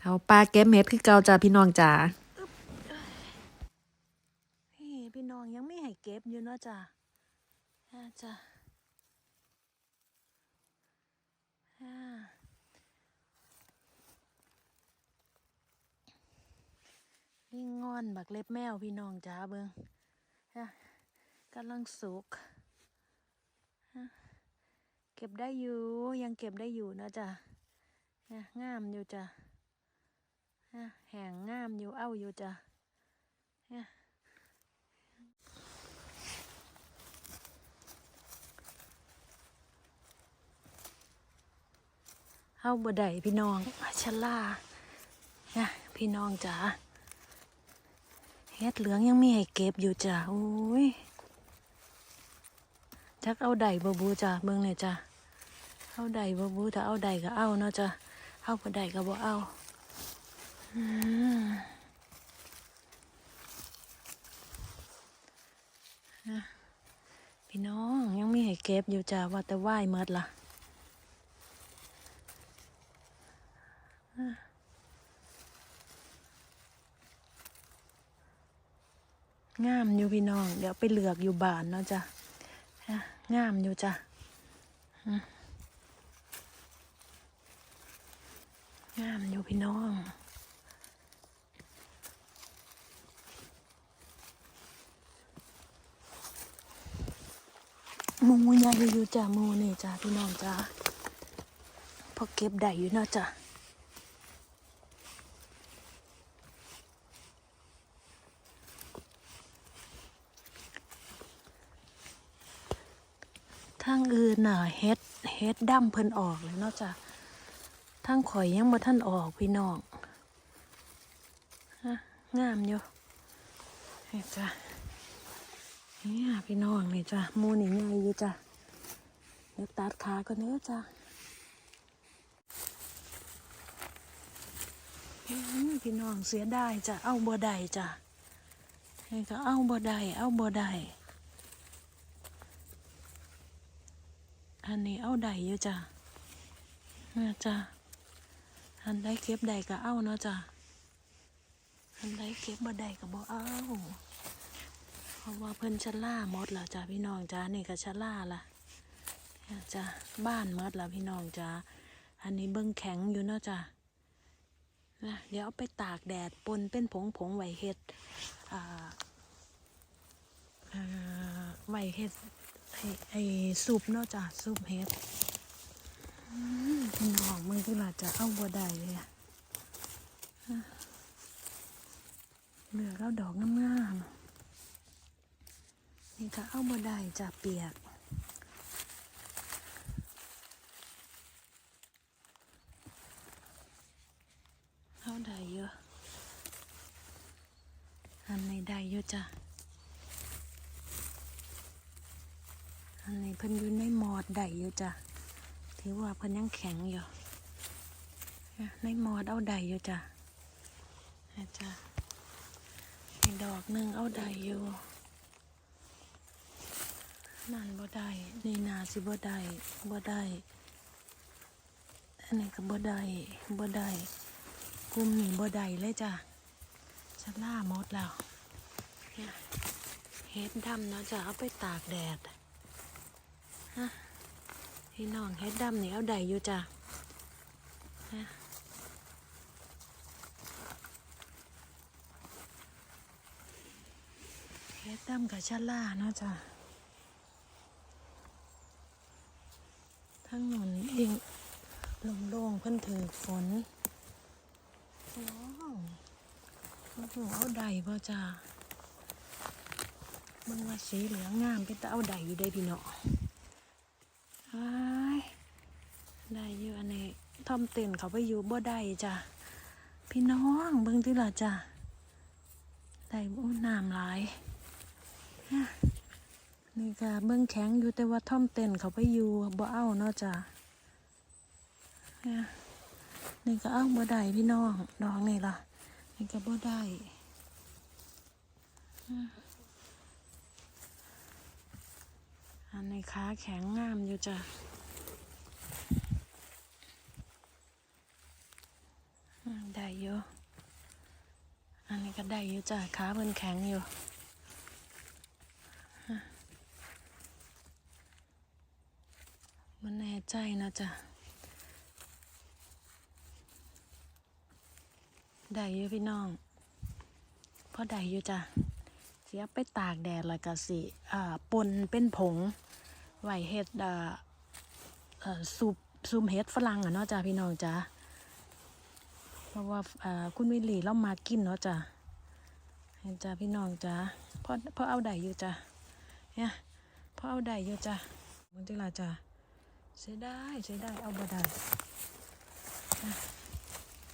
เขาปลาเก็บเม็ดคือเก่าจ้าพี่น้องจ้าพี่พี่น้องยังไม่ให้เก็บอยู่เนาะจ้าจ้านี่งอนบักเล็บแมวพี่น้องจ้าเบิงอะกำลังสุกเก็บได้อยู่ยังเก็บได้อยู่นะจ้ะงามอยู่จ้ะ แห้งงามอยู่เอ้าอยู่จ้ะเฮาบ่ได้พี่น้องชะล่านะพี่น้องจ๋าเฮ็ดเหลืองยังมีให้เก็บอยู่จ้ะโอ้ยจักเอาใดบ่บูจ้ะเบิ่งหน่อยจ้ะเอาใดบ่บูถ้าเอาใดก็เอาเนาะจ้ะเอาบ่ได้ก็บ่เอา พี่น้องยังมีให้เก็บอยู่จ้ะว่าแต่ไหว้หมดล่ะงามอยู่พี่น้อง เดี๋ยวไปเหลือกอยู่บ้านเนาะจ้ะงามอยู่จ้ะงามอยู่พี่น้อง มูใหญ่อยู่จ้ะหมูนี่จ้ะพี่น้องจ้ะพอเก็บได้อยู่เนาะจ้ะทางอื่นน่ะเฮ็ดเฮ็ดดำเพิ่นออกเลยเนาะจ้ะทางข่อยยังบ่ท่านออกพี่น้องฮะงามอยู่นี่จ้ะ นี่พี่น้องนี่จ้ะมูนี่ใหญ่อยู่จ้ะเดี๋ยวตัดขาก่อนเด้อจ้ะพี่น้องเสียไดายจ้ะเอาบ่ได้จ้ะนี่ก็เอาบ่ได้เอาบ่ได้อันนี้เอาใดอยู่จ้ะเนี่ยจ้ะอันใดเก็บใดก็เอาเนาะจ้ะอันใดเก็บบ่ใดก็บ่เอา ราะว่าเพิ่นชะล่าหมดแล้วจ้ะพี่น้องจ้ะนี่ก็ชะล่าละจ้ะบ้านหมดแล้วพี่น้องจ้ะอันนี้เบิ่งแข็งอยู่เนาะจ้ะนะเดี๋ยวเอาไปตากแดดปนเป็นผงผงๆไวเฮ็ดอ่าอ่าไวเฮ็ดไอ้ไอ้ซุปเนาะจ้ะซุปเฮ็ดพี่น้องมือที่เราจะเอาบัวได้เลยอะเหลือเราดอกงามๆ นี่ก็เอาบัวได้จะเปียก เอาได้เยอะ อันในได้เยอะจ้ะ อันนี้เพิ่นอยู่ในหมอดได้อยู่จ้ะถือว่าเพิ่นยังแข็งอยู่ ในหมอดเอาได้อยู่จ้ะนะจ้ะดอกหนึ่งเอาได้อยู่ นั่นบ่ได้นี่นาสิบ่ได้บ่ได้อันนี้ก็บ่ได้บ่ได้กลุ่มนี้บ่ได้เลยจ้ะฉันล่าหมดแล้วเนี่ยเฮ็ดดำเนาะจ้ะเอาไปตากแดดฮะพี่น้องเฮ็ดดำนี่เอาใดอยู่จ้ะฮะเฮ็ดดำกับชะล่าเนาะจ้ะทั้งหนุนเองโล่งๆเพิ่นถือ ฝนว้าวโอ้โหเอาใดบ่จ้ะมึงว่าสีเหลืองงามเป็นแต่เอาใดอยู่ได้พี่เนาะได้อยู่อันนี้ทอมเต้นเขาไปอยู่บ่ได้จ้ะพี่น้องเบิ่งที่ละจ้ะได้บ่น้ำหลายนี่ก็เบิ่งแข็งอยู่แต่ว่าทอมเต้นเขาไปอยู่บ่เอาเนาะจ้ะฮะ นี่ก็เอาบ่ได้พี่น้องดอกนี่ล่ะนี่ก็บ่ได้อันนี้ขาแข็งงามอยู่จ้ะได้อยู่อันนี้ก็ได้อยู่จ้ะขาเพิ่นแข็งอยู่มันแน่ใจนะจ๊ะ ได้อยู่พี่น้องพอได้อยู่จ้ะเสียไปตากแดดแล้วก็สิอ่าปนเป็นผงไหวเฮ็ดอ่าเอ่อซุปซุปเฮ็ดฝรั่งอะเนาะจ้ะพี่น้องจ้ะเพราะว่าอ่าคุณวิลลี่เรามากินเนาะจ้ะเห็นจ้ะพี่น้องจ้ะพอพอเอาได้อยู่จ้ะเนี่ยพอเอาได้อยู่จ้ะมันจิลาจ้ะเสียได้เสียได้เอาบ่ได้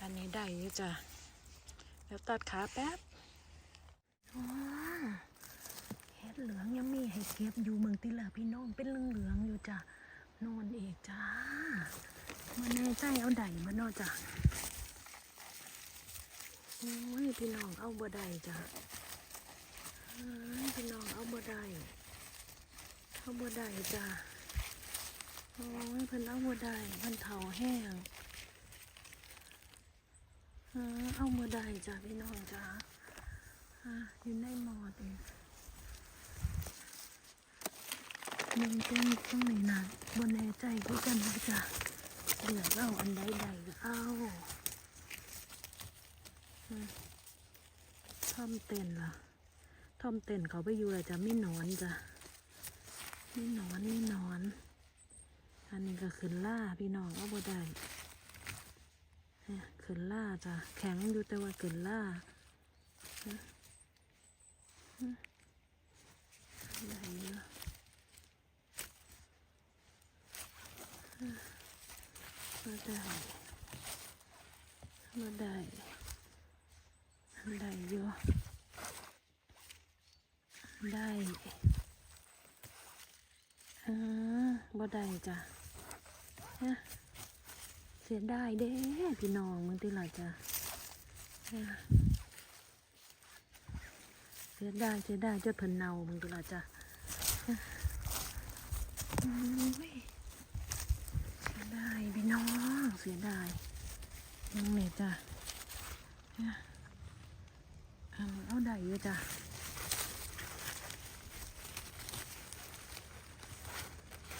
อันนี้ได้อยู่จ้ะ เดี๋ยวตัดขาแป๊บอ๋อเห็ดเหลืองยังมีให้เก็บอยู่เมืองติลาพี่น้องเป็นเหลืองอยู่จ้ะนอนเอกจ้ามาแน่ใจเอาไดมานอจ้ะโอ้ยพี่น้องเอาบ่ได้จ้ะพี่น้องเอาบ่ได้เอาบ่ได้จ้ะโอ้ยเพิ่นเอาบ่ได้เพิ่นเฒ่าแห้ง เอามาได้จ้ะพี่น้องจ้าอ่าอยู่ในหมอดเองมันเป็นตรงนี้นบนแน่ใจก็กันนะจ้ะเลือกเอาอันใดใดก็เอาทอมเต้นล่ะทอมเต้นเขาไปอยู่แล้วจ้ะไม่นอนจ้ะไม่นอนไม่นอน อันนี้ก็ขึ้นล่าพี่น้องเอาบ่ได้ เนี่ยขึ้นล่าจ้ะแข็งอยู่แต่ว่าขึ้นล่าได้เยอะมาได้มาได้ได้เยอะได้อ่าบ่ได้จ้ะเนี่ย เสียดายเด้พี่น้องมึงติหล่ะจ้ะเสียดายเสียดายจดเพิ่นเนามึงติหล่ะจ้ะเสียดายพี่น้องเสียดายมึงเนี่ยจ้ะเอาเอาได้อยู่จ้ะ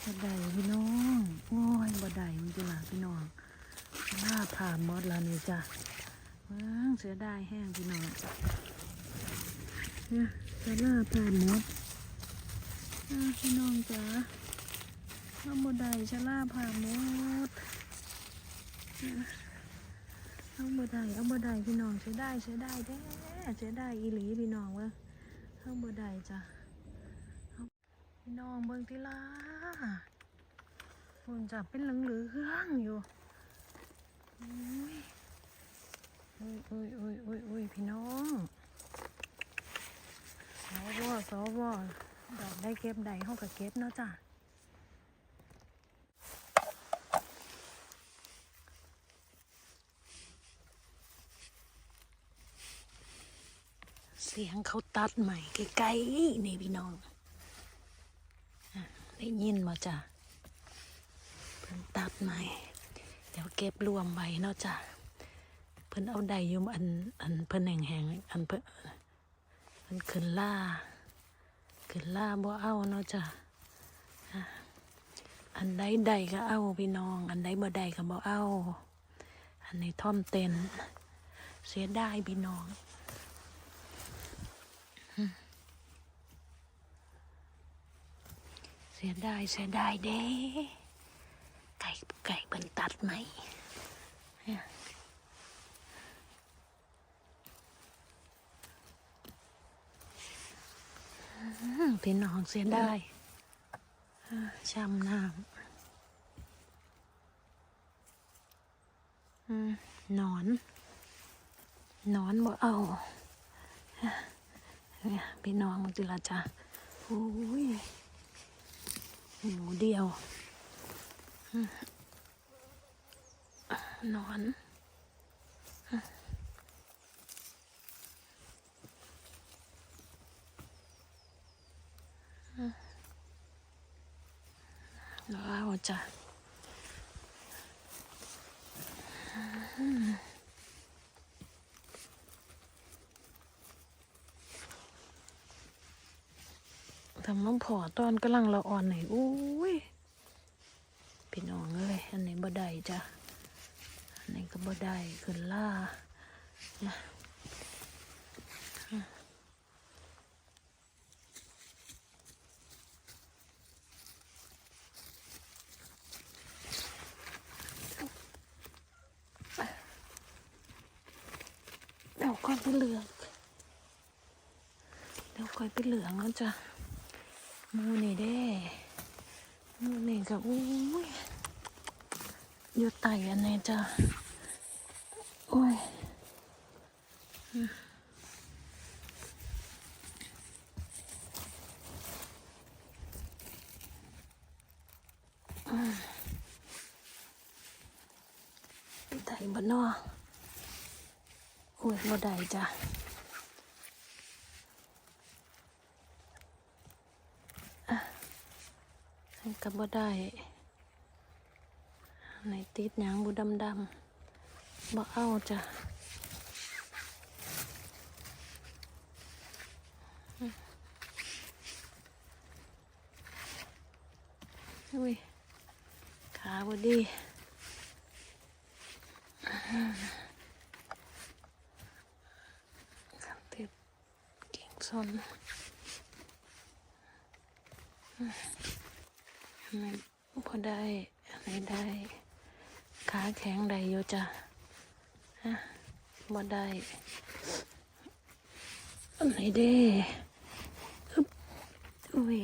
บ่ได้พี่น้อง โอ้ยบ่ได้มึงติหล่ะพี่น้อง หน้าผ่าหมดแล้วนี่จ้ะว้างเสียดายแห้งพี่น้องเนี่ยจะล่าผ่าหมดอ่าพี่น้องจ้ะเอาหมดใดชะล่าผ่าหมดอะเอาหมดใดเอาหมดใดพี่น้องเสียดายเสียดายแท้เสียดายอีหลีพี่น้องเว้ยเอาหมดใดจ้ะพี่น้องเบิ่งทีละฝุ่นจับเป็นเหลืองๆอยู่ อุ้ยอุ้ยอุ้ยอุ้ยอุ้ยพี่น้องสวสวดอกได้เก็บได้ห้องกับเก็บเนาะจ้ะเสียงเขาตัดใหม่ไกลๆนี่พี่น้องได้ยินมาจ้ะเพิ่นตัดใหม่ ดี๋ยวเก็บรวมไว้เนาะจ้ะเพิ่นเอาไดยู่อันอันเพิ่นแห่งแหงอันเพิ่นเพิ่นขึ้นล่าขึ้นล่าบ่เอาเนาะจ้ะอันใดใดก็เอาพี่น้อง อันใดบ่ได้ก็บ่เอา อันนี้ท่อมเต้นเสียดายพี่น้องเสียดายเสียดายเด้ ไก่เป็นตัดไหมเนี่ยอืมพี่น้องเสียได้ช้ำน้ำนอน นอนบ่เอาเนี่ยพี่น้องมันจิละจ้ะโอ้ยหมูเดียว นอนรอเราจะทำมั่งผอตอนกำลังเราอ่อนไหนอุ้ยพี่น้องเลยอันนี้บดายจ้ะ นนี้ก็บ่ได้ขึ้นล่านะเดี๋ยวก่อนไปเหลืองเดี๋ยวก่อนไปเหลืองแล้วจ้ะมูนี่เด้มูนี่กับอุ้ย อยู่ไตอันนี้จ้ะโอ้ยไตบ้านนอโอ้ยบ่ได้จ้ะให้กับบ่ได้ ในติดหยังบุดำดำๆบ่เอาจ้ะอุ้ยขาบดีขับติดเก่งซน ไม่พอได้อะไรได้ ขาแข็งได้อยู่จ้ะฮะบ่ได้อันไหน เด้อึ๊บอุ้ย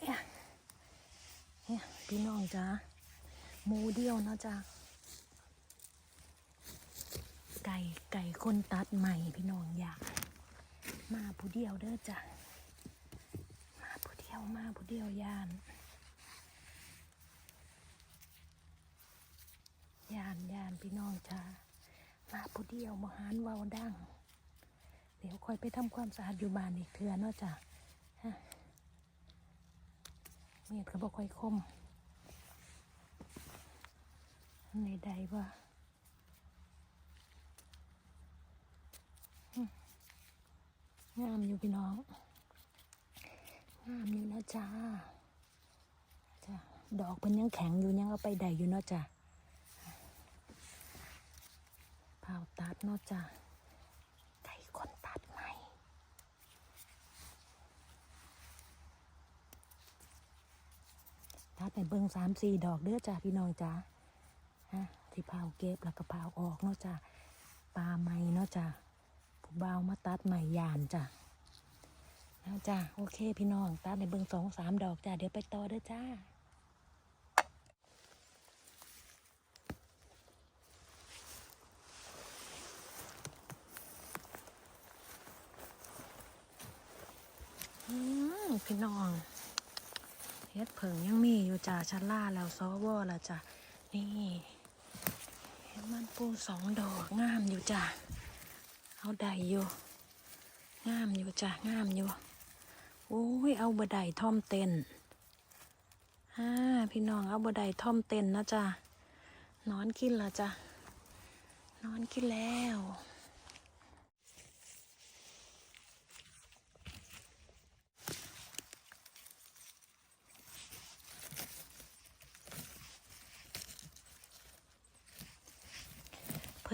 เนี่ยพี่น้องจ้ะหมูเดียวนะจ้ะไก่ไก่คนตัดใหม่พี่น้องอยาก มาผู้เดียวเด้อจ้ะมาผู้เดียวมาผู้เดียวยานานยานพี่น้องจ้ามาผู้เดียวมหานวาดังเดี๋ยวคอยไปทำความสะอาดอยู่บ้านอีกเทื่อเนาะจ้ะฮะเมียดก็บอกคอยคมในใดว่างามอยู่พี่น้องงามอยู่นะจ้าจ้าดอกมันยังแข็งอยู่ยังเอาไปได้อยู่เนาะจ้า เผาตัดเนาะจ้าไก่คนตัดใหม่ตัดในเบิ้งสามสี่ดอกเด้อจ้าพี่น้องจ้าฮะที่เผาเก็บแล้วก็เผาออกเนาะจ้าปลาไม้เนาะจ้าผู้บ่าวมาตัดใหม่ยานจ้ะเอาจ้ะโอเคพี่น้องตัดในเบิงสองสามดอกจ้ะเดี๋ยวไปต่อเด้อจ้า อืมพี่ น้องเฮ็ดเผิงยังมีอยู่จ้ะชั้นล่าแล้วซอวอล้วจ้ะนี่เฮ็ดมันปูสองดอกงามอยู่จ้ะเอาได้อยู่งามอยู่จ้ะงามอยู่โอ้ยเอาบไดท่อมเต้นฮ่าพี่น้องเอาบไดท่อมเต้นนะจ้ะนอนกินละจ้ะนอนกินแล้ว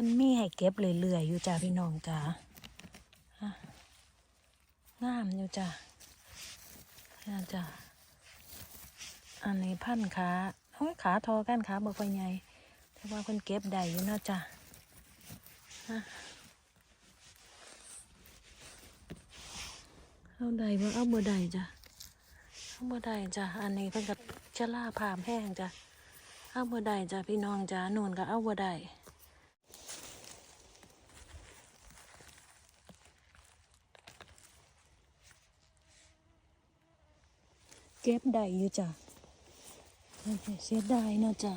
พิ่นมีให้เก็บเรื่อยๆอยู่จ้าพี่น้องจ้างามอยู่จ้าน่าจ้าอันนี้พันขาโอ้ยขาทอกันขาบ่ค่อยใหญ่แต่ว่าเพิ่นเก็บได้อยู่เนาะจ้าเอาได้บ่เอาบ่ได้จ้ะเอาบ่ได้จ้ะอันนี้เพิ่นก็ชะล่าผามแห้งจ้ะเอาบ่ได้จ้ะพี่น้องจ้านู่นก็เอาบ่ได้ ก็บได้อยู่จ้ะเสียดายเนาะจ้ะ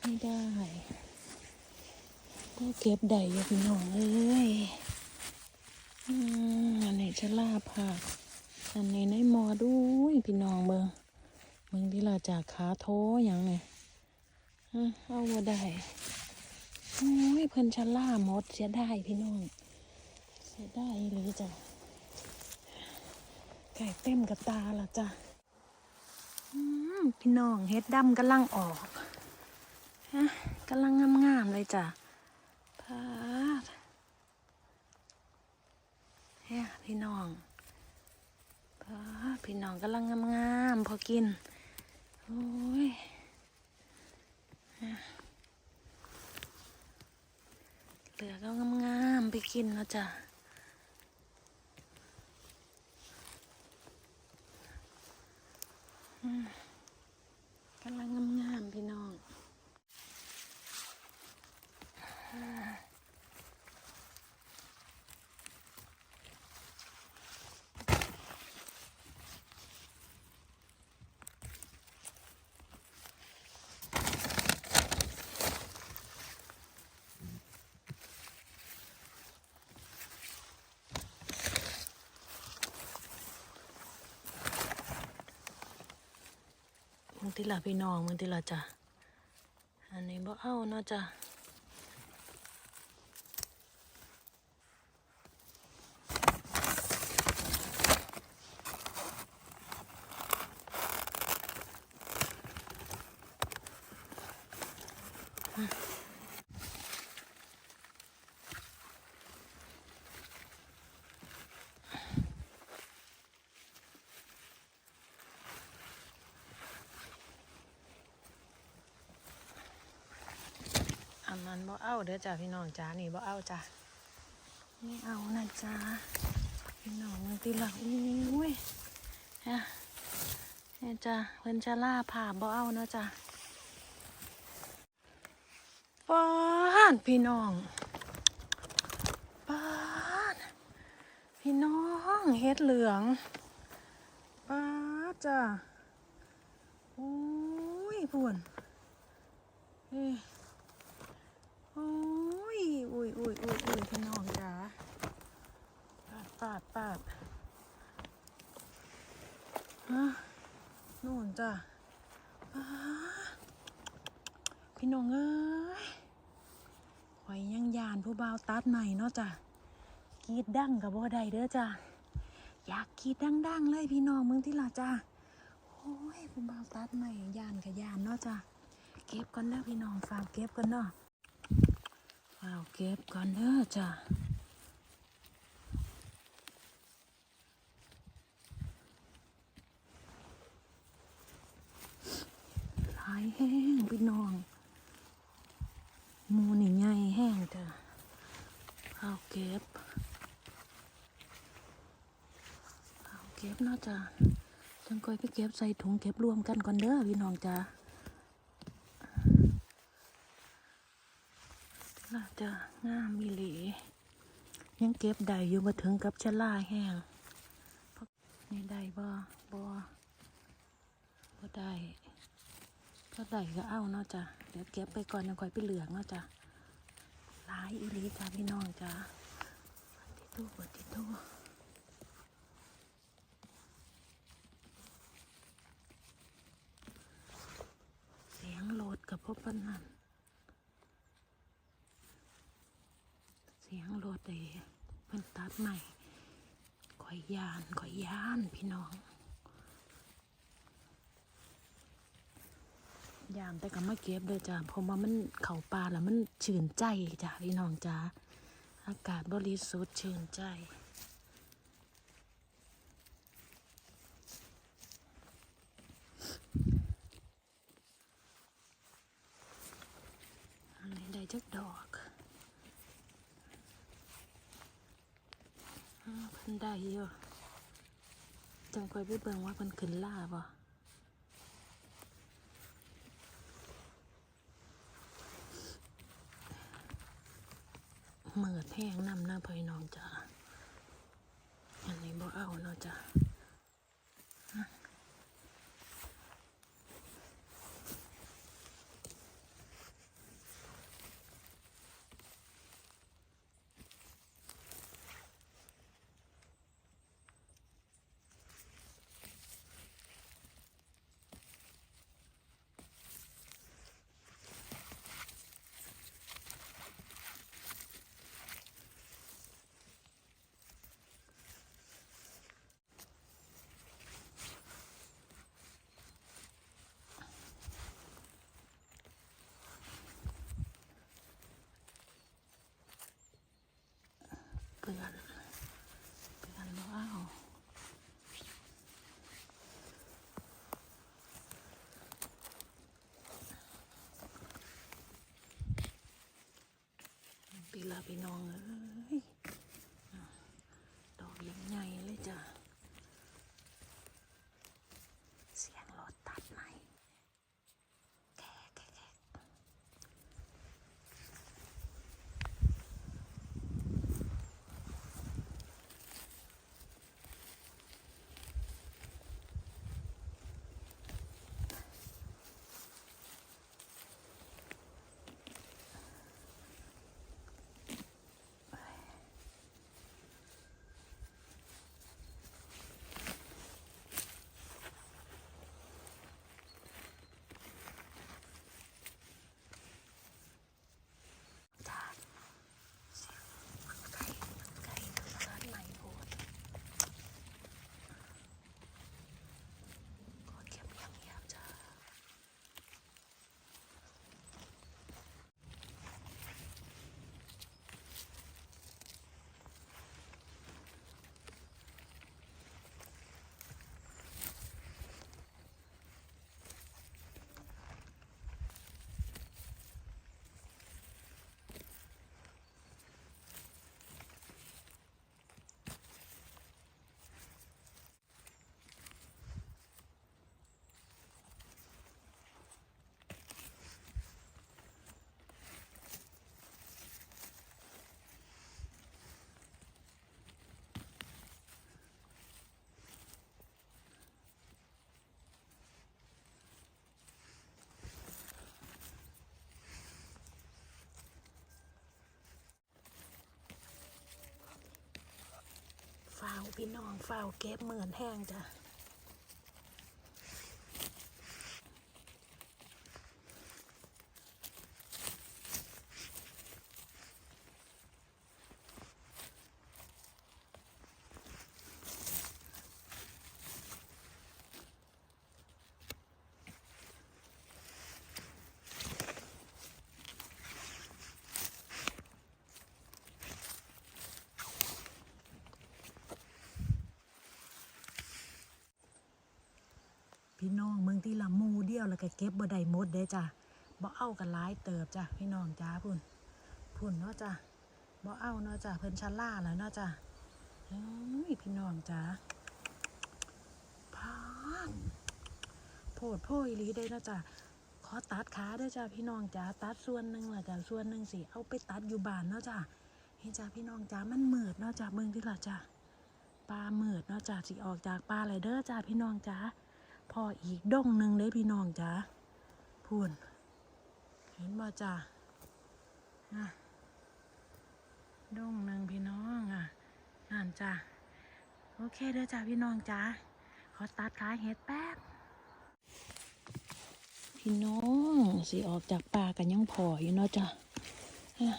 ไม่ได้ก็เก็บได้อยู่พี่น้องเอ้ยอันนี้ชะลาผักอันนี้ในหมอด้วยพี่น้องเบิ่งเบิ่งที่เราจากขาโทอย่างไงเอาว่าได้โอ้ยเพิ่นชะล่าหมดเสียได้พี่น้อง เสียได้หรือจ้ะ ไก่เต็มกับตาละจ้ะอืมพี่น้องเฮ็ดดำกำลังออกฮะกำลังงามๆเลยจ้ะพาดเฮ้ยพี่น้องพาดพี่น้องกำลังงามๆพอกินโอ้ยเหลือก็งามๆไปกินแล้วจ้ะอืม กำลังงามๆพี่น้อง มึงที่ละพี่น้องมึงที่ละจ้ะอันนี้บ่เอาเนาะจ้ะ เอาเด้อจ้ะพี่น้องจ้านี่บ่เอาจ้ะไม่เอานะจ้าพี่น้องมึงที่ละอุ้ยฮะเนี่ยจ้ะเพิ่นจะล่าผ่าบ่เอาเนาะจ้ะป้านพี่น้องป้านพี่น้องเฮ็ดเหลืองป้าจ้ะโอ้ยพูนเโอ้ยอุ้ยอุ้ยอุ้ยอุ้ยพี่น้องจ๋าปาดปาดปาดฮะนู่นจ้ะปาพี่น้องเอ้ยข่อยยังยานผู้บ่าวตัดใหม่เนาะจ้ะกรีดดังกับบ่ได้เด้อจ้ะอยากกรีดดังๆเลยพี่น้องมึงที่ละจ้ะโอ้ยผู้บ่าวตัดใหม่ยานกับยานเนาะจ้ะเก็บก่อนเด้อพี่น้องฝากเก็บก่อนเนาะ เอาเก็บก่อนเด้อจ้ะหลายแห้งพี่น้องมูนี่ใหญ่แห้งจ้ะเอาเก็บเอาเก็บเนาะจ้ะจังค่อยไปเก็บใส่ถุงเก็บรวมกันก่อนเด้อพี่น้องจ้ะ น่าจะงามมีหลียังเก็บได้อยู่มาถึงกับชะล่าแห้งเพราะนี่ได้บ่บ่บ่ได้ก็ได้ก็เอาเนาะจ้ะเดี๋ยวเก็บไปก่อนยังค่อยไปเหลืองเนาะจ้ะหลายอีหลีจ้ะพี่น้องจ้ะติดตู้บติดตู้เสียงโหลดกับพบปันนัน สียงรถเลยเพิ่นตัดใหม่ข่อยยานข่อยยานพี่น้อง ยามแต่ก็ม่เก็บเลยจ้ะเพราะว่ามันเข่าปลาแล้วมันชื่นใจจ้ะพี่น้องจ้าอากาศบริสุทธิ์ชื่นใจอันนี้ได้จักดอก อ้าวเพิ่ นได้อยู่จังคอยไปเบิ่งว่ามันขึ้นล่าบ่เมือดแห้งนำหน้าพ่อยน้องจ้ะอันนี้บ่เอาเนาะจ้ะ ลาพี่น้องเอ้ยอะดอกยังใหญ่เลยจ้ะ เสียงรถตัดไหมแค่แค่แค่จ้าเสียงไก่ไก่ตัดไหมโพดกดเก็บอย่างเงียบจ้า ฝ้าว พี่น้องเฝ้าเก็บเหมือนแห้งจ้ะ พี่น้องเมืองที่ละมูเดียวแล้วก็เก็บบ่ได้หมดเด้จ้ะบ่เอากันหลายเติบจ้ะพี่น้องจ้าพุ่นพุ่นเนาะจ้ะบ่เอาเนาะจ้ะเพิ่นชะล่าแล้วเนาะจ้ะเอ้ยพี่น้องจ้าพานโพดโพยลีได้เนาะจ้ะขอตัดขาเด้จ้ะพี่น้องจ้าตัดส่วนหนึ่งแล้วก็ส่วนหนึ่งสิเอาไปตัดอยู่บ้านเนาะจ้ะเห็นจ้ะพี่น้องจ้ามันมืดเนาะจ้ะเบิ่งที่ละจ้ะปลาเมืดเนาะจ้ะสิออกจากปลาเลยเด้อจ้ะพี่น้องจ้า พออีกด้งหนึ่งเด้พี่น้องจ้าพูนเห็นบ่จ้านะด้งหนึ่งพี่น้องอะนั่นจ้าโอเคเด้อจ้าพี่น้องจ้าขอตัดขาเห็ดแป๊บพี่น้องสิออกจากป่ากันยังพออยู่เนาะจ้าอะ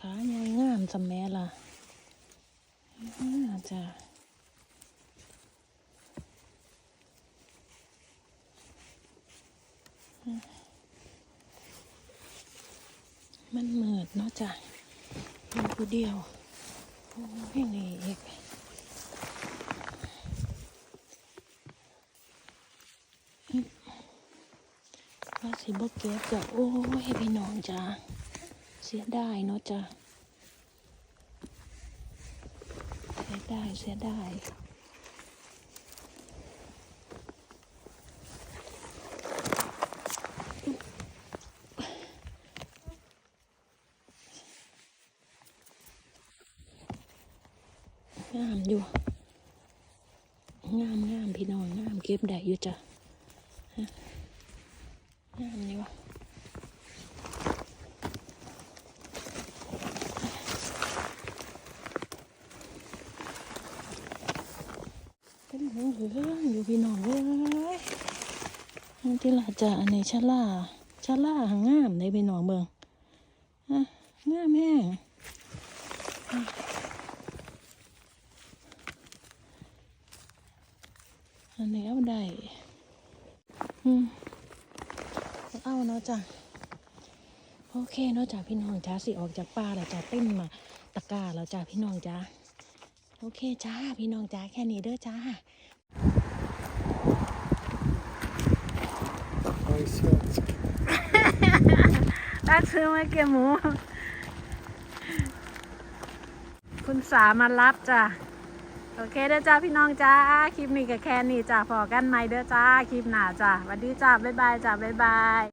ขาใหญ่งามสำแม่ล่ะอ่าจ้า มันเหมือดเนาะจ้ะมันผู้เดียวโอ้ยนี่อีกว่าสิบกเก็บจ้ะโอ้ยพี่น้องจ้ะเสียดายเนาะจ้ะเสียดายเสียดาย งามอยู่ งามงามพี่น้องงามเก็บได้ อยู่จ้ะฮะงามอยู่เป็นเหลืององอยู่พี่น้องเอ้ยนี่ที่ละจ้ะอันนี้ชะล่าชะล่างามในพี่น้องเมืองฮะงามแห้ง อันนี้เอาได้อืมเอาเนาะจ้ะโอเคเนาะจ้ะพี่น้องจ้าสิออกจากป่าแล้วจ้ะเต้นมาตะกร้าแล้วจ้าพี่น้องจ้าโอเคจ้าพี่น้องจ้าแค่นี้เด้อจ้า Oj, svensk. ได้ซื้อมาเกี่ยหมู คุณสามารับจ้ะ โอเคเด้อจ้าพี่น้องจ้าคลิปนี้ก็แค่นี้จ้าพอกันไหมเด้อจ้าคลิปหน้าจ้าสวัสดีจ้าบ๊ายบายจ้าบ๊ายบาย